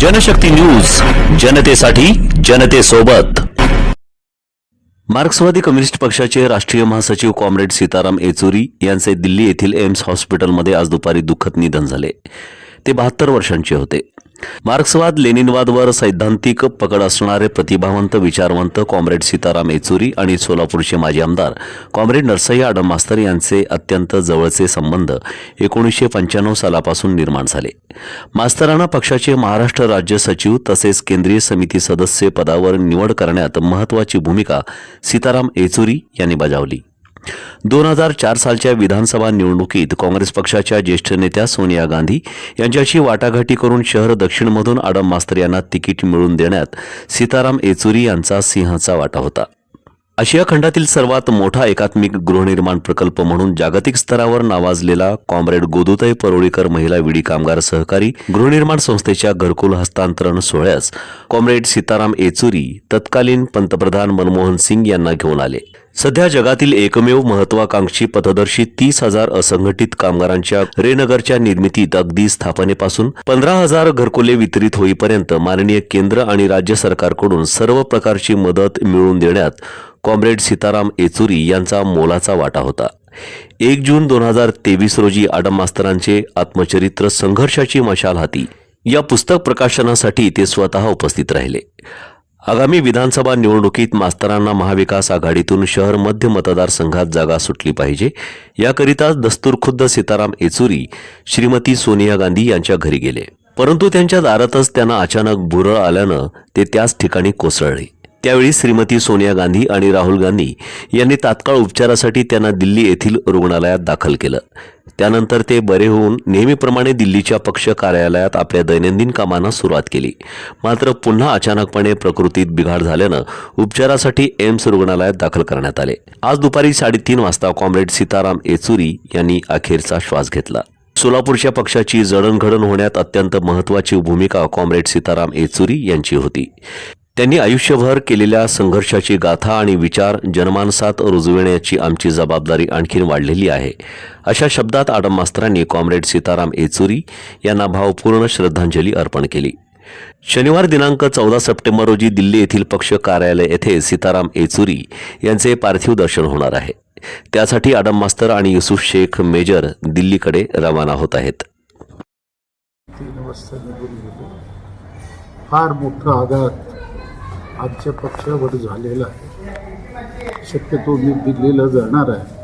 Janshakti news जनतेसाठी जनतेसोबत. मार्क्सवादी कम्युनिस्ट पक्षाचे राष्ट्रीय महासचिव कॉम्रेड सीताराम येचुरी यांचे दिल्ली येथील एम्स हॉस्पिटलमध्ये आज दुपारी दुःखद निधन झाले. ते बहात्तर वर्षांचे होते. मार्क्सवाद लेनिनवादवर सैद्धांतिक पकड असणारे प्रतिभावंत विचारवंत कॉम्रेड सीताराम येचुरी आणि सोलापूरचे माजी आमदार कॉम्रेड नरसय्या आडम मास्तर यांचे अत्यंत जवळचे संबंध एकोणीसशे पंच्याण्णव सालापासून निर्माण झाले. मास्तरांना पक्षाचे महाराष्ट्र राज्य सचिव तसेच केंद्रीय समिती सदस्य पदावर निवड करण्यात महत्त्वाची भूमिका सीताराम येचुरी यांनी बजावली. दोन हजार चार सालच्या विधानसभा निवडणुकीत काँग्रेस पक्षाच्या ज्येष्ठ नेत्या सोनिया गांधी यांच्याशी वाटाघाटी करून शहर दक्षिणमधून आडम मास्तर यांना तिकीट मिळवून देण्यात सीताराम येचुरी यांचा सिंहाचा वाटा होता. आशिया खंडातील सर्वात मोठा एकात्मिक गृहनिर्माण प्रकल्प म्हणून जागतिक स्तरावर नावाजलेला कॉम्रेड गोदुताई परोळीकर महिला विडी कामगार सहकारी गृहनिर्माण संस्थेच्या घरकुल हस्तांतरण सोहळ्यास कॉम्रेड सीताराम येचुरी तत्कालीन पंतप्रधान मनमोहन सिंग यांना घेऊन आले. सध्या जगातील एकमेव महत्वाकांक्षी पथदर्शी तीस हजार असंघटित कामगारांच्या रेनगरच्या निर्मितीत अगदी स्थापनेपासून पंधरा हजार घरकुले वितरित होईपर्यंत माननीय केंद्र आणि राज्य सरकारकडून सर्व प्रकारची मदत मिळवून देण्यात कॉम्रेड सीताराम येचुरी यांचा मोलाचा वाटा होता. एक जून दोन हजार तेवीस रोजी आडम मास्तरांचे आत्मचरित्र संघर्षाची मशाल हाती. या पुस्तक प्रकाशनासाठी ते स्वतः उपस्थित राहिले. आगामी विधानसभा निवडणुकीत मास्तरांना महाविकास आघाडीतून शहर मध्य मतदारसंघात जागा सुटली पाहिजे. याकरिता दस्तूरखुद्द सीताराम येचुरी श्रीमती सोनिया गांधी यांच्या घरी गेले. परंतु त्यांच्या दारातच त्यांना अचानक भुरळ आल्यानं ते त्याच ठिकाणी कोसळले. त्यावेळी श्रीमती सोनिया गांधी आणि राहुल गांधी यांनी तात्काळ उपचारासाठी त्यांना दिल्ली येथील रुग्णालयात दाखल केलं. त्यानंतर ते बरे होऊन नेहमीप्रमाणे दिल्लीच्या पक्ष कार्यालयात आपल्या दैनंदिन कामांना सुरुवात केली. मात्र पुन्हा अचानकपणे प्रकृतीत बिघाड झाल्यानं उपचारासाठी एम्स रुग्णालयात दाखल करण्यात आले. आज दुपारी साडेतीन वाजता कॉम्रेड सीताराम येचुरी यांनी अखेरचा श्वास घेतला. सोलापूरच्या पक्षाची जडणघडण होण्यात अत्यंत महत्त्वाची भूमिका कॉम्रेड सीताराम येचुरी यांची होती. त्यांनी आयुष्यभर केलेल्या संघर्षाची गाथा आणि विचार जनमानसात रुजविण्याची आमची जबाबदारी आणखीन वाढलेली आहे. अशा शब्दात आडम मास्तरांनी कॉम्रेड सीताराम येचुरी यांना भावपूर्ण श्रद्धांजली अर्पण केली. शनिवार दिनांक चौदा सप्टेंबर रोजी दिल्ली येथील पक्ष कार्यालय येथे सीताराम येचुरी यांचे पार्थिव दर्शन होणार आहे. त्यासाठी आडम मास्तर आणि युसुफ शेख मेजर दिल्लीकडे रवाना होत आहेत. फार मोठा आघात आजच्या पक्षावर झालेला आहे. शक्यतो मी दिल्लीला जाणार आहे.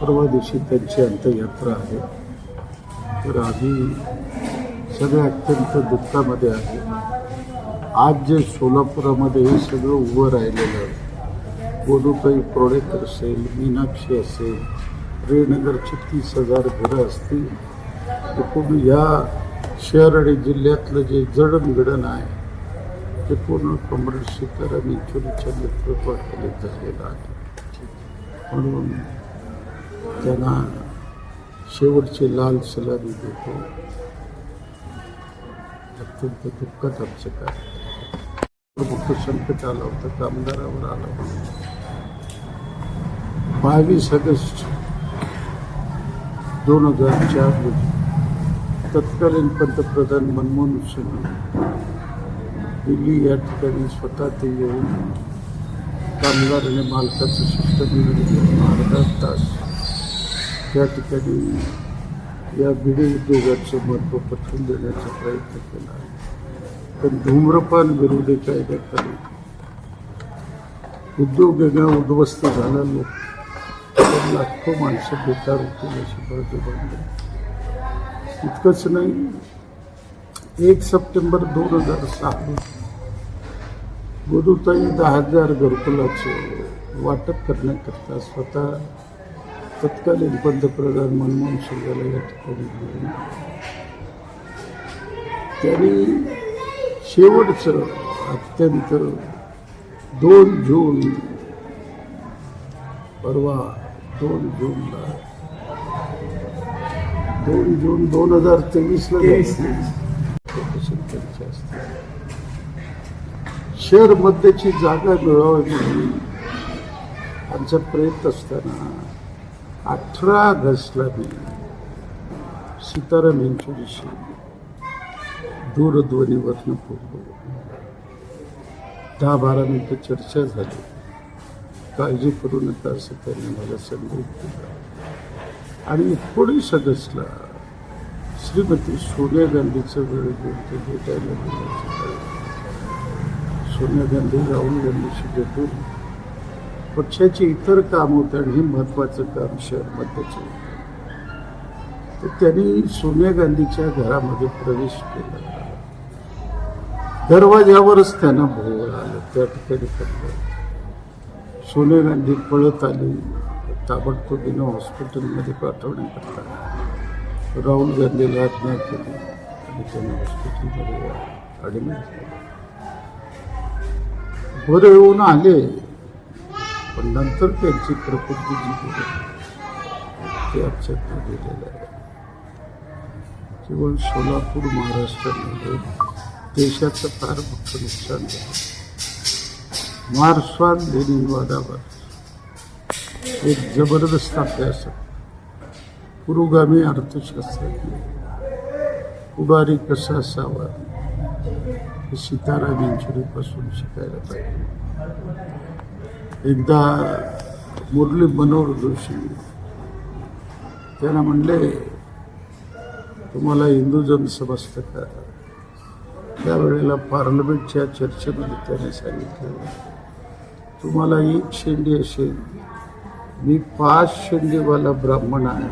परवा दिवशी त्यांची अंत्ययात्रा आहे. तर आम्ही सगळे अत्यंत दुःखामध्ये आहे. आज जे सोलापुरामध्ये हे सगळं उभं राहिलेलं आहे. गोदूताई प्रोडेकर असेल मीनाक्षी असेल श्रीनगरची तीस हजार घरं असतील एकूण या शहर आणि जिल्ह्यातलं जे जडणघडण आहे ते पूर्ण कॉम्रेड सीताराम येचुरीच्या नेतृत्वाखाली झालेलं आहे. म्हणून त्यांना शेवटची लाल सलामी देतो. अत्यंत दुःखात आमचं काय मोठं संकट आलं होतं कामगारावर आलं होतं. बावीस ऑगस्ट दोन हजार चार रोजी तत्कालीन पंतप्रधान मनमोहन सिंग दिल्ली या ठिकाणी स्वतः ते येऊन कामगार आणि मालकाचं शिष्टमंडळ घेऊन अर्धा तास त्या ठिकाणी या बिडी उद्योगाचं महत्त्व पटवून देण्याचा प्रयत्न केला आहे. पण धूम्रपान विरोधी कायद्याखाली उद्योग वेगळा उद्ध्वस्त झाला लोक लाखो माणसं बेकार होतील अशी बाजू बांधली इतकंच नाही एक सप्टेंबर दोन हजार सहा गोदूताई दहा हजार घरकुलाचं वाटप करण्याकरता स्वतः तत्कालीन पंतप्रधान मनमोहन सिंगाला या ठिकाणी त्यांनी शेवटचं अत्यंत दोन जून परवा दोन जूनला दोन जून दोन हजार तेवीसला शहर मध्येची जागा मिळवावी म्हणून आमचा प्रयत्न असताना अठरा ऑगस्टला मी सीताराम यांच्याविषयी दूरध्वनीवरनं बोललो. दहा बारा मिनटं चर्चा झाली. काळजी करू नका असं त्यांनी मला संदेश दिला आणि एकोणीस ऑगस्टला श्रीमती सोनिया गांधीचं वेळ भेटायला सोनिया गांधी राहुल गांधीशी भेटून पक्षाची इतर काम होतं आणि हे महत्त्वाचं काम शहरमध्येचं होतं तर त्यांनी सोनिया गांधीच्या घरामध्ये प्रवेश केला. दरवाज्यावरच त्यांना भोवळ आलं. त्या ठिकाणी पडलं. सोनिया गांधी पळत आली. ताबडतोबीनं हॉस्पिटलमध्ये पाठवण्याकरता राहुल गांधीला आज्ञा केली. आणि त्यांना हॉस्पिटलमध्ये ॲडमिट केलं बरं येऊन आले. पण नंतर त्यांची प्रकृती जी बिघडली ते आमच्यात गेलेलं आहे. केवळ सोलापूर महाराष्ट्रामध्ये देशाचं फार मोठं नुकसान झालं. मार्स्वाद लेनिनवादावर एक जबरदस्त अभ्यास पुरोगामी अर्थशास्त्रज्ञ पुढारी कसा असावा हे सीताराम शिकायला पाहिजे. एकदा मुरली मनोहर जोशी त्यांना म्हणले तुम्हाला हिंदुजम समजतं का? त्यावेळेला पार्लमेंटच्या चर्चेमध्ये त्याने सांगितलं तुम्हाला एक शेंडी असेल मी पाच शेंडीवाला ब्राह्मण आहे.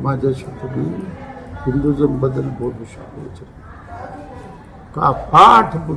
माझ्याशी तुम्ही हिंदुजमबद्दल बोलू शकतो. a parte do